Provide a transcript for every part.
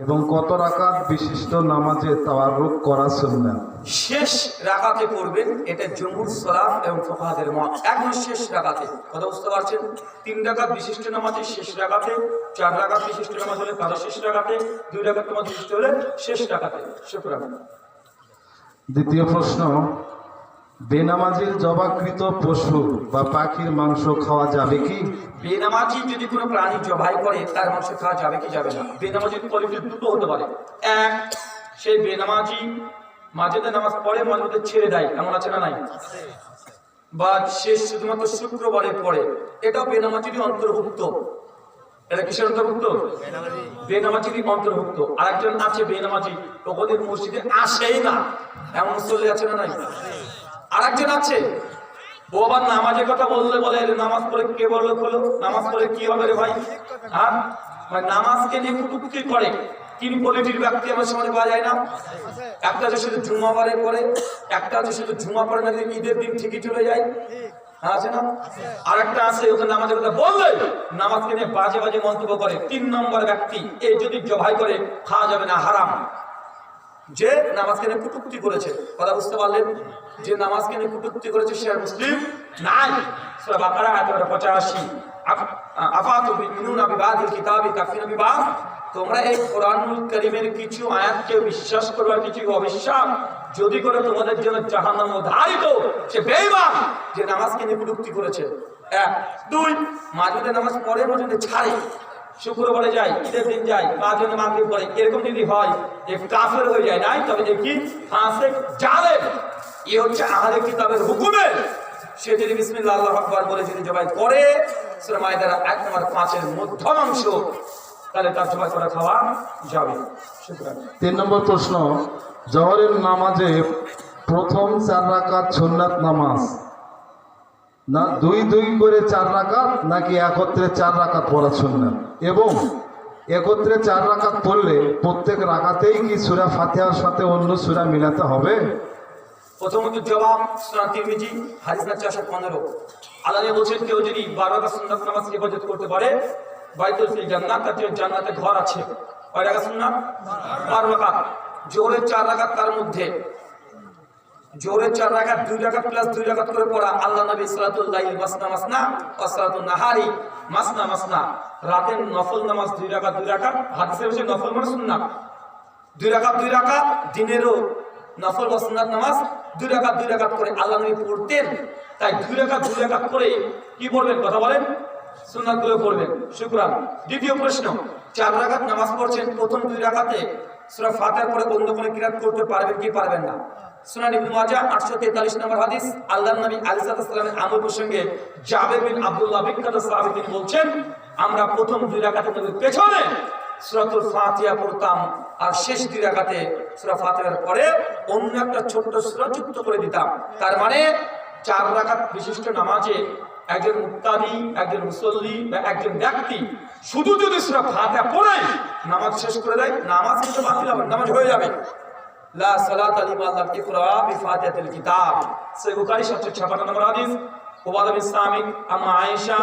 এবং কত রাকাত বিশিষ্ট নামাজে তাওয়ারুক করা সুন্নাত? শেষ রাগাতে পড়বেন এটা জমুর সলাফ এবং ফোকাহাদের মত। একদম শেষ রাগাতে কথা বুঝতে পারছেন? তিন রাগাত বিশিষ্ট নামাজে শেষ রাগাতে চার রাগাত বিশিষ্ট নামাজ হলে তারও শেষ রাগাতে দুই রাগাত নামাজ বিশিষ্ট হলে শেষ রাগাতে শুক্রান দ্বিতীয় প্রশ্ন বেনামাজির জবাকৃত পশু বা পাখির মাংস খাওয়া যাবে কি? বেনামাজি যদি কোনো প্রাণী জবাই করে, তার মাংস খাওয়া যাবে কি যাবে না? বেনামাজির কোয়ালিটি দুটো হতে পারে। এক, সেই বেনামাজি মাঝেতে নামাজ পড়ে মাঝে ছেড়ে দেয়। এমন আছে না নাই? বা সে শুধুমাত্র শুক্রবারে পড়ে এটাও বেনামাজিরই অন্তর্ভুক্ত। এটা কিসের অন্তর্ভুক্ত? বেনামাজিরই অন্তর্ভুক্ত। আরেকজন আছে বেনামাজি ওদের মসজিদে আসেই না। এমন মুসল্লি আছে না নাই? আরেকজন আছে ও আবার নামাজের কথা বললে বলে নামাজ পড়ে কে নামাজ পড়ে হবে রে ভাই? হ্যাঁ? নামাজকে নিয়ে তিন কোয়ালিটির ব্যক্তি না। একটা শুধু একটা শুধু না ঈদের দিন ঠিকই চলে যায়। হ্যাঁ, না? আর একটা আছে নামাজের কথা বললে নামাজকে নিয়ে বাজে বাজে মন্তব্য করে। তিন নম্বর ব্যক্তি এই যদি জবাই করে খাওয়া যাবে না হারাম। যে নামাজকে নিয়ে কুটুকুটি করেছে কথা বুঝতে পারলেন? যে নামাজকে নিয়ে কুটুকুটি করেছে সে মুসলিম নাই। সূরা বাকারা আয়াত নম্বর 85 আফ- আফাতু তোমরা এই কোরআনুল কারীমের কিছু বিশ্বাস করো আর কিছু অবিশ্বাস। যদি করে তোমাদের জন্য ধারিত যে নামাজকে নিয়ে কুটুকুটি করেছে। নামাজ ছাড়ে। শুক্রবারে যায়, ঈদের দিন যায় পাঁচ জনে মাগরিব পরে এরকম যদি হয়, এ কাফের হয়ে যায়, নাই? তবে যে কি? ফাঁসে জালে এ হচ্ছে আহলে কিতাবের হুকুমে। সে যদি বিসমিল্লাহ, আল্লাহু আকবার বলে যদি জবাই করে, সূরা মাইদার এক নম্বর পাঁচের মধ্যমাংশ তাহলে তার জবাই করা খাওয়া যাবে। তিন নম্বর প্রশ্ন, জহরের নামাজে প্রথম চার রাকাত সুন্নাত নামাজ? না, দুই দুই করে চার রাকাত, নাকি একত্রে চার রাকাত পড়া সুন্নাত? এবং একত্রে চার রাকাত পড়লে প্রত্যেক রাকাতেই কি সুরা ফাতিহার সাথে অন্য সুরা মিলাতে হবে? প্রথমত জবাব সুরা তিরমিজি, হাদিস না চারশো পনেরো। আল্লাহ বলছেন, কেউ যদি বারো রাকাত সুন্নাত নামাজ ইবাদত করতে পারে, বাইতুল ফিল জান্নাত তার জন্য জান্নাতে ঘর আছে। কয় রাকাত সুন্নাত? বারো রাকাত। জোহরের চার রাকাত তার মধ্যে। জোহরের চার রাকাত, দুই রাকাত প্লাস দুই রাকাত করে পড়া আল্লাহ নবী সালাতুল্লাহ মাসনা মাসনা ও সালাতুল নাহারি, মাসনা মাসনা। রাতের নফল নামাজ দুই রাকাত দুই রাকাত। হাদিসে বলছে নফল মানে সুন্নাত। দুই রাকাত দুই রাকাত, দিনেরও নফল বা সুন্নাত নামাজ দুই রাকাত দুই রাকাত করে আল্লাহ পড়তেন। তাই দুই রাকাত দুই রাকাত করে কি পড়বেন কথা বলেন? সুন্নাতগুলো পড়বেন। শুক্রান। দ্বিতীয় প্রশ্ন, চার রাকাত নামাজ পড়ছেন, প্রথম দুই রাকাতে সূরা ফাতিহার পরে অন্য কোনো কিরাত করতে পারবেন কি পারবেন না? সুনান ইবনে মাজাহ 843 নম্বর হাদিস, আল্লাহর নবী আলাইহিস সালামের আমল প্রসঙ্গে জাবের বিন আব্দুল্লাহ বিখ্যাত সাহাবী তিনি বলছেন, আমরা প্রথম দুই রাকাতে নবীর পেছনে সূরাতুল ফাতিহা পড়তাম। আর শেষ দুই রাকাতে সূরা ফাতিহার পরে অন্য একটা ছোট্ট সূরা যুক্ত করে দিতাম। তার মানে চার রাকাত বিশিষ্ট নামাজে একজন মুক্তাদি, একজন মুসল্লি বা একজন ব্যক্তি শুধু যদি সূরা ফাতিহা পড়ে নামাজ শেষ করে দেয়, নামাজ কিন্তু বাতিল হবে, নামাজ হয়ে যাবে। লা সালাত লিমান লাম ইকরা বিফাতিহাতিল কিতাব। সহিহ বুখারী 756 নম্বর হাদিস। ওবাদা বিন সামিক আম্মা আয়েশা,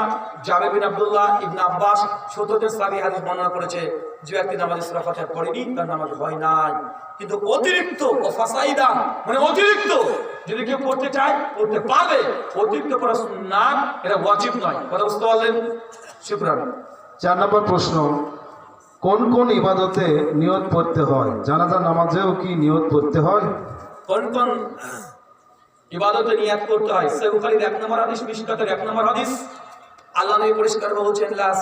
জাবের বিন আব্দুল্লাহ ইবনে আব্বাস সত্যদের সাহাবী হাদিস বর্ণনা করেছে। যে ব্যক্তি নামাজ সূরা ফাতিহা পড়েনি তার নামাজ হয় নাই। কিন্তু অতিরিক্ত ও ফাসাইদা মানে অতিরিক্ত যদি কেউ পড়তে চায় পড়তে পারবে। অতিরিক্ত পড়া সুন্নাত এটা ওয়াজিব নয়। কথা বুঝতে পারলেন? শুকরান চার নম্বর প্রশ্ন কোন কোন ইবাদতে নিয়ত পড়তে হয়? জানাজা নামাজেও কি নিয়ত পড়তে হয়? কোন কোন ইবাদতে নিয়াত করতে হয়? সে এক নম্বর হাদিস মিশকাতের এক নম্বর হাদিস। আল্লাহ নবী পরিষ্কার বলছেন লাস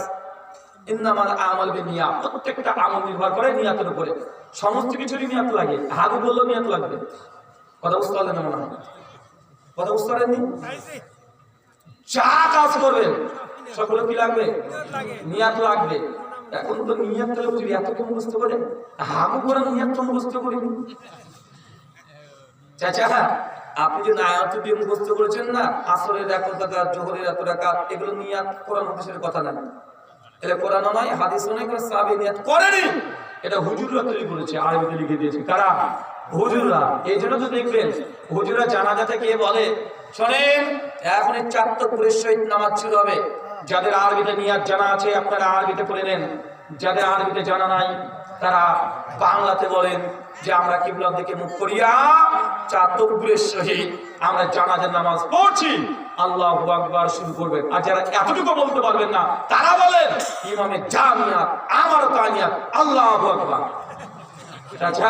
ইন্নামাল আমাল বিনিয়া প্রত্যেকটা আমল নির্ভর করে নিয়াতের উপরে। সমস্ত কিছুরই নিয়াত লাগে। হাগু বললেও নিয়াত লাগবে। কথা বুঝতে পারলেন মনে হয়? কথা বুঝতে পারেননি? যা কাজ করবেন, সকলে কি লাগবে? নিয়াত লাগবে। এখন তো নিয়াত লোক যদি এত কম বুঝতে পারে হাগু করে নিয়াত কম বুঝতে করিনি চাচা, আপনি যে নায়াতুটি মুখস্থ করেছেন না, আসরের এত টাকা জোহরের এত টাকা এগুলো নিয়াত কোরআন হাদিসের কথা না। এটা কোরআন নয় হাদিস নয়, কোনো সাহাবী নিয়াত করেনি। এটা হুজুররা তৈরি করেছে আরবিতে লিখে দিয়েছে। কারা? হুজুররা। এই জন্য তো দেখবেন, হুজুররা জানাজা থেকে বলে, শোনেন এখন এই চাত্তপুরের সহিত নামাজ শুরু হবে। যাদের আরবিতে নিয়াত জানা আছে, আপনারা আরবিতে পড়ে নেন। যাদের আরবিতে জানা নাই, তারা বাংলাতে বলেন যে, আমরা কিবলার দিকে মুখ করিয়া চার তকবীরের সহিত আমরা জানাজার নামাজ পড়ছি। আল্লাহ আকবার শুরু করবেন আর যারা এতটুকু বলতে পারবেন না, তারা বলেন, ইমামে জামিয়াত আমারও তানিয়াত, আল্লাহ আকবার। আচ্ছা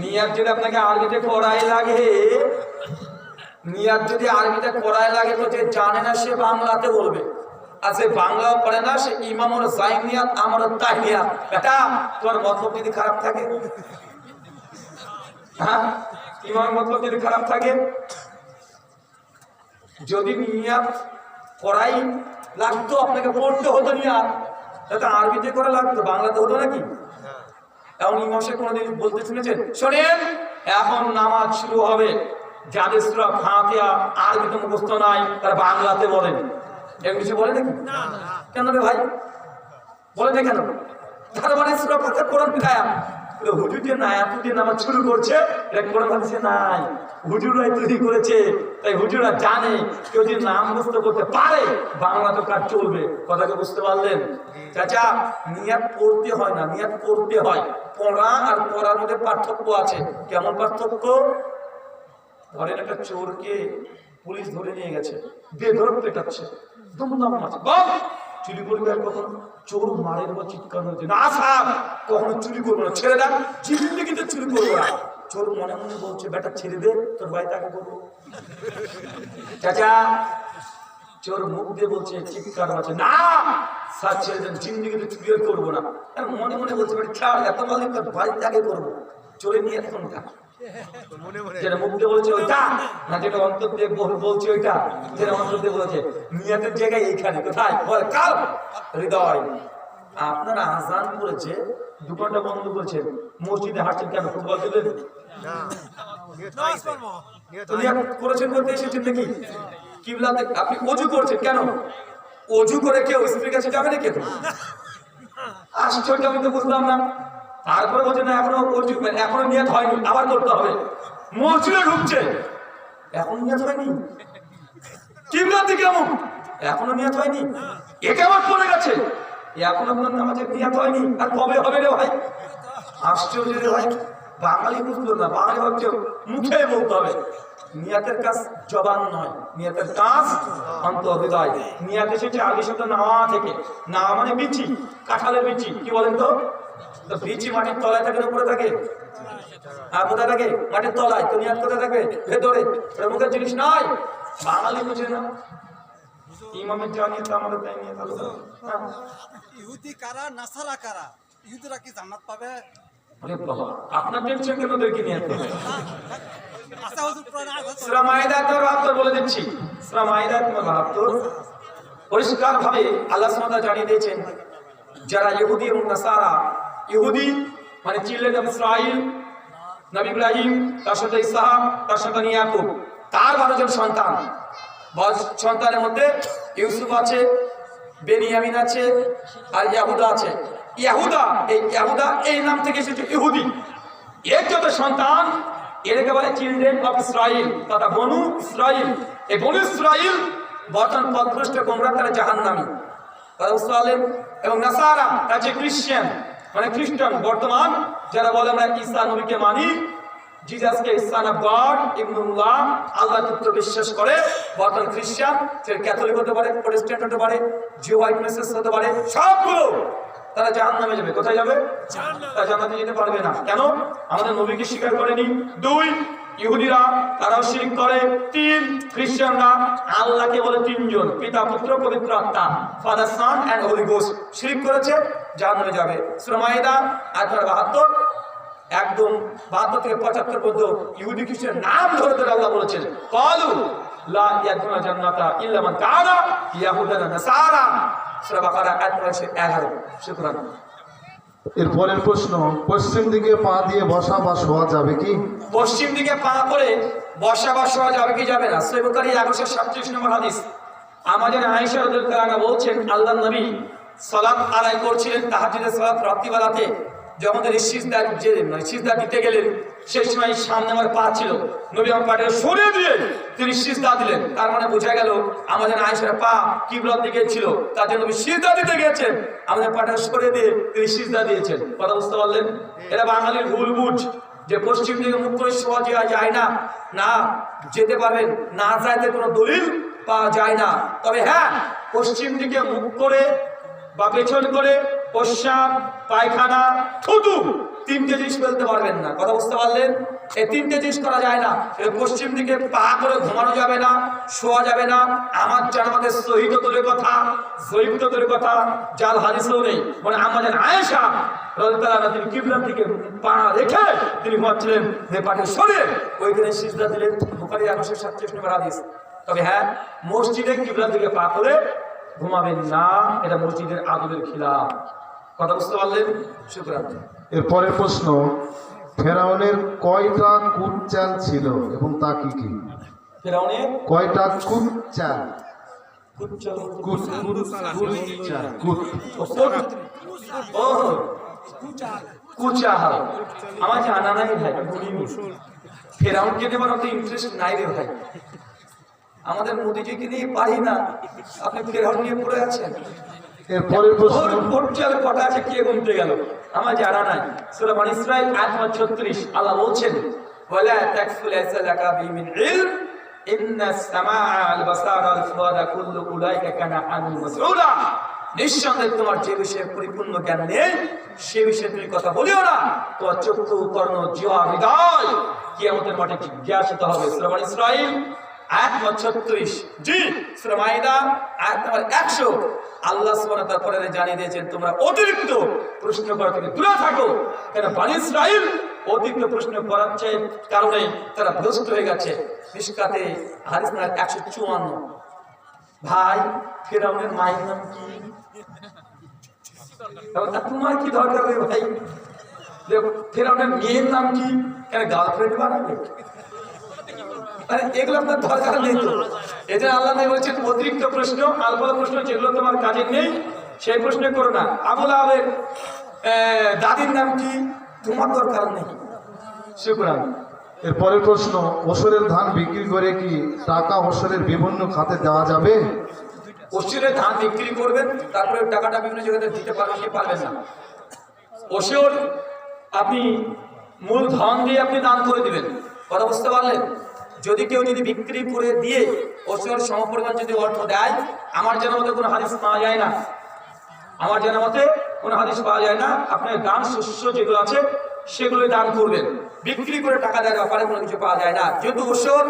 নিয়াত যদি আপনাকে আরবিতে করাই লাগে, নিয়াত যদি আরবিতে করাই লাগে তো যে জানে না সে বাংলাতে বলবে। আর যে বাংলাও পড়ে না, সে ইমামর জাইম নিয়াত আমার তাই নিয়াত এটা তোমার মতলব যদি খারাপ থাকে? হ্যাঁ? ইমাম মতলব যদি খারাপ থাকে? যদি নিয়াত করাই লাগতো আপনাকে পড়তে হতো নিয়াত। তাহলে আরবিতে করা লাগতো বাংলাতে হতো নাকি? এমন ইমাম সাহেব কোনোদিন বলতে শুনেছেন? শোনেন এখন নামাজ শুরু হবে। যাদের সুরা ফাতিয়া আরবিতে মুখস্থ নাই তারা বাংলাতে বলেন। এরকম কিছু বলে নাকি? কেন রে ভাই? বলে না কেন? তার মানে সুরা ফাতিয়া কোরআন বিধায়া। হুজুর যে নায়াতু দিয়ে নামাজ শুরু করছে নাই হুজুরাই তৈরি করেছে, তাই হুজুরা জানে, কেউ যদি নাম মুখস্থ করতে পারে, বাংলা তো কাজ চলবে? কথাকে বুঝতে পারলেন? চাচা, নিয়াত পড়তে হয় না, নিয়াত করতে হয়। পড়া আর পড়ার মধ্যে পার্থক্য আছে। কেমন পার্থক্য? ধরেন একটা চোরকে পুলিশ ধরে নিয়ে গেছে বেধরক পেটাচ্ছে, দমদম বল! চুরি করবে আর কখন? চোর মারের বা চিৎকার হয়েছে না স্যার কখনো চুরি করব না। ছেড়ে চিন্তা কিন্তু চুরি করব না। চোর মনে মনে বলছে, বেটা, ছেড়ে দে, তোর ভাই তাকে করব। চাচা, চোর মুখ দিয়ে বলছে চিৎকার আছে। না, স্যার, ছেড়ে দেন জিন্দিগিতে চুরি করব না। মনে মনে বলছে, বেটা, ছাড়, এত মালিক তোর বাড়িতে আগে করব। চোরে নিয়ে এখন খা যেটা মুখ বলছে ওইটা? না যেটা অন্তর দিয়ে বলছে ওইটা? যেটা অন্তর দিয়ে বলছে নিয়তের জায়গায় এইখানে কোথায়? কাল! হৃদয় আপনারা আজান করেছে দোকানটা বন্ধ করেছেন মসজিদে হাঁটছেন কেন? ফুটবল খেলেন করেছেন বলতে এসেছেন নাকি? কিবলাতে আপনি অজু করছেন কেন? অজু করে কেউ স্ত্রীর কাছে যাবে না। কেন আশ্চর্য আমি তো বুঝলাম না। তারপরে বলছে, না, এখনও এখনও নিয়ত হয়নি, আবার করতে হবে। মসজিদে ঢুকছে। এখন নিয়ত হয়নি। কিবলার দিকে এমন, এখনও নিয়ত হয়নি। এটা আবার পড়ে গেছে। এখনও আপনার নামাজের নিয়ত হয়নি। আর কবে হবে রে ভাই? আশ্চর্য রে ভাই বাঙালি বুঝলো না, বাঙালি ভাবছে, মুখে বলতে হবে। নিয়াতের কাজ জবান নয়, নিয়াতের কাজ অন্তর হৃদয়। নিয়াত এসেছে আগে সাথে নাওয়া থেকে। না মানে বিচি কাঁঠালের বিচি কি বলেন তো? তো মাটির তলায় থাকে উপরে থাকে। আর কোথায় থাকে? মাটির তলায়। কোথায় থাকবে? ভেতরে। মুখের জিনিস নয়। বাঙালি বুঝে না ইমামের জানিয়ে তো আমাদের তাই নিয়ে হ্যাঁ। ইহুদি কারা নাসারা কারা? ইহুদিরা কি জান্নাত পাবে? আপনার টেনশন কেন ওদেরকে নিয়ে? আচ্ছা বলে দিচ্ছি। পরিষ্কার ভাবে আল্লাহ জানিয়ে দিয়েছেন যারা ইহুদি এবং নাসারা ইহুদি মানে চিল্লেন ইসরাইল, নবী ইব্রাহিম, তার সাথে ইসহাক, তার সাথে ইয়াকুব। তার বারো জন সন্তান সন্তানের মধ্যে ইউসুফ আছে, বেনিয়ামিন আছে, আর ইয়াহুদা আছে। ইয়াহুদা, এই ইয়াহুদা, এই নাম থেকে এসেছে ইহুদি। এর যত সন্তান এদেরকে বলে চিলড্রেন অফ ইসরাইল। তথা বনু ইসরাইল। এই বনু ইসরাইল বর্তমান পদভ্রষ্ট গোমরা তারা জাহান্নামী। তারা এবং নাসারা, তারা যে খ্রিস্টান মানে খ্রিস্টান, বর্তমান যারা বলে আমরা ঈসা নবীকে মানি, জিজাসকে ইসান অফ গড ইবনুল্লাহ আল্লাহ পুত্র বিশ্বাস করে, বর্তমান খ্রিস্টান সে ক্যাথলিক হতে পারে, প্রোটেস্ট্যান্ট হতে পারে জিও হোয়াইটনেসেস হতে পারে, সবগুলো তারা জাহান নামে যাবে। কোথায় যাবে? তারা জান্নাতে যেতে পারবে না। কেন? আমাদের নবীকে স্বীকার করেনি। দুই, ইহুদিরা, তারাও শিরিক করে। তিন, খ্রিস্টানরা আল্লাহকে বলে তিনজন, পিতা, পুত্র, পবিত্র আত্মা father son and holy ghost শিরিক করেছে। জাহান্নামে যাবে। সূরা মাইদা আয়াত নম্বর 72 একদম বাহাত্তর থেকে পঁচাত্তর পর্যন্ত ইহুদি খ্রিস্টের নাম ধরে ধরে আল্লাহ বলেছেন। কলু লা ইয়াদখুলুনা জান্নাতা ইল্লা মান কানা ইয়াহুদান নাসারা। সূরা বাকারা আয়াত 11 শুকরান এর পরের প্রশ্ন পশ্চিম দিকে পা দিয়ে বসা বা শোয়া যাবে কি? পশ্চিম দিকে পা করে যাবে কি যাবে না? সৈয়দ বুখারী 1137 নম্বর হাদিস। আমাদের আয়েশা রাদিয়াল্লাহু তাআলা বলছেন আল্লাহর নবী সালাত আদায় করছিলেন তাহাজ্জুদের সালাত রাত্রিবেলাতে। যখন তিনি সিজদা যে মানে সিজদা দিতে গেলেন, সেই সময় সামনে আমার পা ছিল। নবী আমার পাটা সরিয়ে দিয়ে তিনি সিজদা দিলেন। তার মানে বোঝা গেল আমাদের আয়েশার পা কিবলার দিকে ছিল, তার জন্য নবী সিজদা দিতে গেছেন আমাদের পাটা সরিয়ে দিয়ে তিনি সিজদা দিয়েছেন। কথা বুঝতে পারলেন? এটা বাঙালির ভুল বুঝ। যে পশ্চিম দিকে মুখ করে সহজে যায় না। না যেতে পারবেন, না যাইতে কোনো দলিল পাওয়া যায় না। তবে হ্যাঁ পশ্চিম দিকে মুখ করে বা পেছন করে পশ্চাৎ পায়খানা, থুতু তিনটে জিনিস ফেলতে পারবেন না। কথা বুঝতে পারলেন? এই তিনটে জিনিস করা যায় না। পশ্চিম দিকে পা করে ঘুমানো যাবে না, শোয়া যাবে না। আমার জানামাতে শহীদ তোলের কথা শহীদ তোলের কথা জাল হাদিসেও নেই। মানে আমাদের আয়েশা রাদিয়াল্লাহু তিনি কিবলার দিকে পা রেখে তিনি ঘুমাচ্ছিলেন হে পাটে সরে ওইখানে সিজদা দিলেন। বুখারী 137 নম্বর হাদিস। তবে হ্যাঁ মসজিদে কিবলার দিকে পা করে ঘুমাবেন না এটা মসজিদের আদলের খিলাফ। কথা বুঝতে পারলেন? শুক্রান এর পরের প্রশ্ন ফেরাউনের কয়টা কুট চাল ছিল এবং তা কি কি? ফেরাউনের কয়টা কুট চাল? কুচ্চল কুট কুট কুট চাল কুট ও কুচাহাল আমার জানা নাই ভাই বলিনি। ফেরাউনকে নিয়ে আমার অত ইন্টারেস্ট নাই রে ভাই। আমাদের মোদিজিকে নিয়ে পারি না। আপনি ফেরাউন নিয়ে পড়ে আছেন। এর পরের প্রশ্ন ওর পর্যায়ে কটা আছে কে গুনতে গেল? আমার জানা নাই। সূরা বনি ইসরাইল আয়াত নম্বর 36 আল্লাহ বলছেন ওয়ালা তাকফু লাইসা লাকা বিমিন ইলম ইন্না সামাআ আল বাসারা আল ফুআদা কুল্লু উলাইকা কানা আনহু নিঃসন্দেহে তোমার যে বিষয়ে পরিপূর্ণ জ্ঞান নেই সে বিষয়ে তুমি কথা বলিও না। তোমার চক্ষু কর্ণ জিহ্বা হৃদয় কিয়ামতের মাঠে জিজ্ঞাসিত হবে। সূরা বনি ইসরাইল আয়াত নম্বর 36 জি। সূরা মাইদা আয়াত নম্বর 100 আল্লাহ সুবহানাহু ওয়া জানিয়ে দিয়েছেন তোমরা অতিরিক্ত প্রশ্ন করা থেকে দূরে থাকো। কেন? বনি ইসরাইল অতিরিক্ত প্রশ্ন করার কারণে তারা ভ্রষ্ট হয়ে গেছে। মিশকাতে হাদিস নাম্বার 154 ভাই ফেরাউনের মায়ের নাম কি? তোমার কি দরকার রে ভাই? ফেরাউনের মেয়ের নাম কি? কেন গার্লফ্রেন্ড বানাবে? আরে এগুলো আপনার দরকার নেই তো যে আল্লাহ নবী বলছেন অতিরিক্ত প্রশ্ন আলফা প্রশ্ন যেগুলো তোমার কাজে নেই সেই প্রশ্ন করো না। আবুল আবের দাদির নাম কি? তোমার দরকার নেই। শুক্রান এর পরের প্রশ্ন ওসরের ধান বিক্রি করে কি টাকা ওসরের বিভিন্ন খাতে দেওয়া যাবে? ওষুধের ধান বিক্রি করবেন তারপরে টাকাটা বিভিন্ন জায়গাতে দিতে পারবেন কি পারবেন না। ওষুধ আপনি মূল ধন দিয়ে আপনি দান করে দিবেন। কথা বুঝতে পারলেন? যদি কেউ যদি বিক্রি করে দিয়ে ওষুধের সমপরিমাণ যদি অর্থ দেয়, আমার যেন মতে কোনো হাদিস পাওয়া যায় না। আমার জানা মতে কোনো হাদিস পাওয়া যায় না। আপনার দান শস্য যেগুলো আছে সেগুলো দান করবেন। বিক্রি করে টাকা দেওয়ার ব্যাপারে কোনো কিছু পাওয়া যায় না। যেহেতু ওষুধ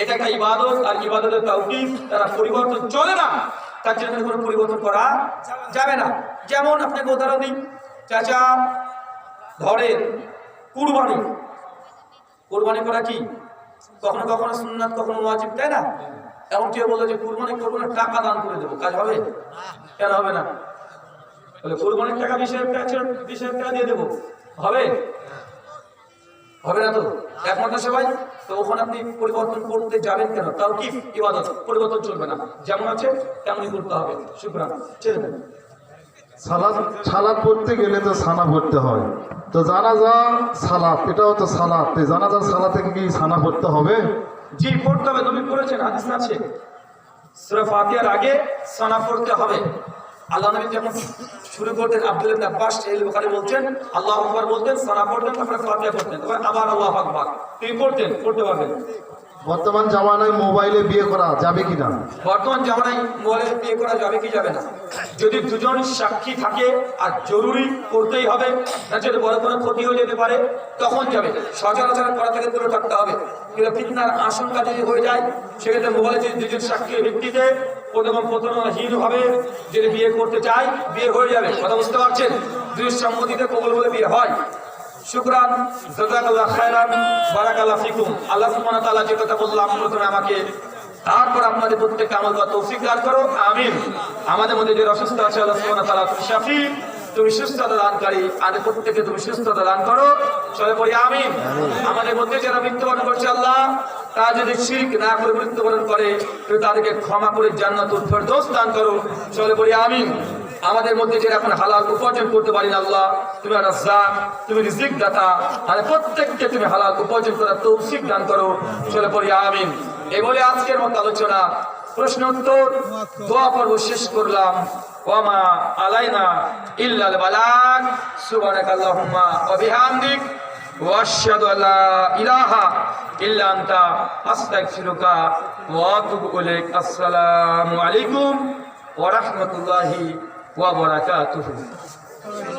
এটা একটা ইবাদত, আর ইবাদতের তাউকি তারা পরিবর্তন চলে না, তার জন্য কোনো পরিবর্তন করা যাবে না। যেমন আপনাকে উদাহরণ দিই, চাচা ধরেন কুরবানি। কোরবানি করা কি? কখনো কখনো সুন্নাত, কখনো ওয়াজিব, তাই না? এমন কেউ বলল যে কুরবানি করব না টাকা দান করে দেবো, কাজ হবে? কেন হবে না? বলে কোরবানির টাকা বিশ হাজার বিশ হাজার দিয়ে দেবো। হবে? হবে না তো? একমাত্র তো ওখানে আপনি পরিবর্তন করতে যাবেন কেন? তাও কি? ইবাদত। পরিবর্তন চলবে না। যেমন আছে, তেমনই করতে হবে। শুক্রান। ছেড়ে দেন। সালাদ সালাদ পড়তে গেলে তো সানা পড়তে হয়। তো জানাজা সালাত এটাও তো সালাত। তো জানাজার সালাতে কি সানা পড়তে হবে? জি পড়তে হবে তুমি পড়েছেন হাদিস আছে। সূরা ফাতিহার আগে সানা পড়তে হবে। আল্লাহ নবী যখন শুরু করতেন আব্দুল ইবনে আব্বাস এই বুখারী বলছেন আল্লাহু আকবার বলতেন সানা পড়তেন তারপরে ফাতিহা পড়তেন তারপর আবার আল্লাহু আকবার। তিনি পড়তেন পড়তে পারবেন। বর্তমান জামানায় মোবাইলে বিয়ে করা যাবে কি না বর্তমান জামানায় মোবাইলে বিয়ে করা যাবে কি যাবে না? যদি দুজন সাক্ষী থাকে, আর জরুরি করতেই হবে না যদি বড় কোনো ক্ষতি হয়ে যেতে পারে, তখন যাবে। সচরাচর করা থেকে দূরে থাকতে হবে। কিন্তু ফিতনার আশঙ্কা যদি হয়ে যায়, সেক্ষেত্রে মোবাইলে যদি দুজন সাক্ষীর ভিত্তিতে প্রথম প্রথমহীন হবে যদি বিয়ে করতে চায়, বিয়ে হয়ে যাবে। কথা বুঝতে পারছেন? দুই সম্মতিতে কবল বলে বিয়ে হয়। শুকরান জাযাকাল্লাহ খায়রান, বারাকাল্লাহ ফিকুম। আল্লাহ সুবহানাহু ওয়া তাআলা যে কথা বললাম প্রথমে আমাকে, তারপর আপনাদের প্রত্যেককে আমল করা তৌফিক দান করো আমিন। আমাদের মধ্যে যে অসুস্থ আছে আল্লাহ সুবহানাহু ওয়া তাআলা তুমি শাফি তুমি সুস্থতা দানকারী আমাদের প্রত্যেককে তুমি সুস্থতা দান করো। চলে পড়ি আমিন। আমাদের মধ্যে যারা মৃত্যুবরণ করছে আল্লাহ তারা যদি শিরক না করে মৃত্যুবরণ করে তুমি তাদেরকে ক্ষমা করে জান্নাতুল ফেরদৌস দান করো। চলে বলি আমিন। আমাদের মধ্যে যে এখন হালাল উপার্জন করতে পারি না আল্লাহ তুমি রাজ্জাক তুমি রিজিক দাতা আর প্রত্যেককে তুমি হালাল উপার্জন করার তৌফিক দান করো। চলে পড়ি আমিন। এই বলে আজকের মতো আলোচনা প্রশ্ন উত্তর দোয়া পর্ব শেষ করলাম। ওয়ামা আলাইনা ইল্লাল বালাগ। সুবহানাক আল্লাহুম্মা ওয়া বিহামদিক। ওয়া আশহাদু আল্লা ইলাহা ইল্লা আনতা। আস্তাগফিরুকা ওয়া আতুবু ইলাইক। আসসালামু আলাইকুম ওয়া রাহমাতুল্লাহি ওয়া বারাকাতুহু।